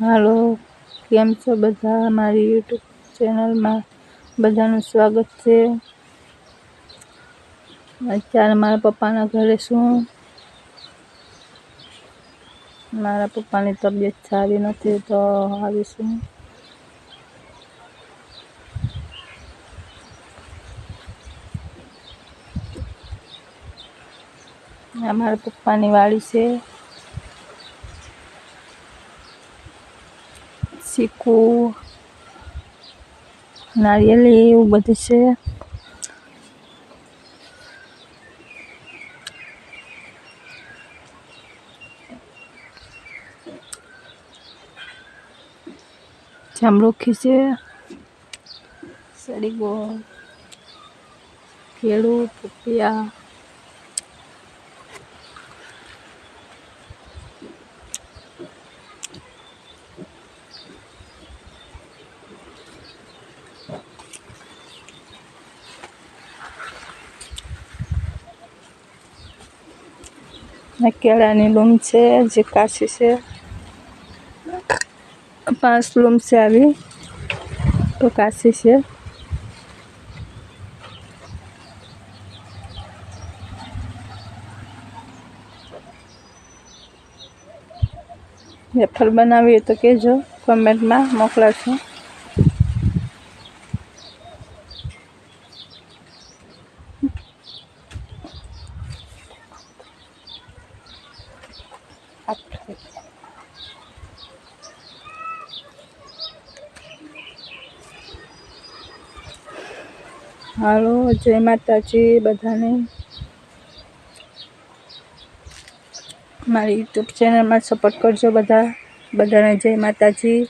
હાલો, કેમ છો બધા? મારી યુટ્યુબ ચેનલમાં બધાનું સ્વાગત છે. અત્યારે મારા પપ્પાના ઘરે શું? મારા પપ્પાની તબિયત સારી નથી તો આવીશું મારા પપ્પાની વાડી છે. ચીકુ નારિયેળી એવું બધું છે. જામરોખી છે સડીગો કેળું પપિયા. ને કેળાની લૂમ છે, જે કાશી છે. પાંચ લૂમ છે આવી, તો કાશી છે. વેફર બનાવીએ તો કહેજો, કોમેન્ટમાં મોકલાશું હાલો જય માતાજી બધાને. મારી યુટ્યુબ ચેનલમાં સપોર્ટ કરજો બધા. બધાને જય માતાજી.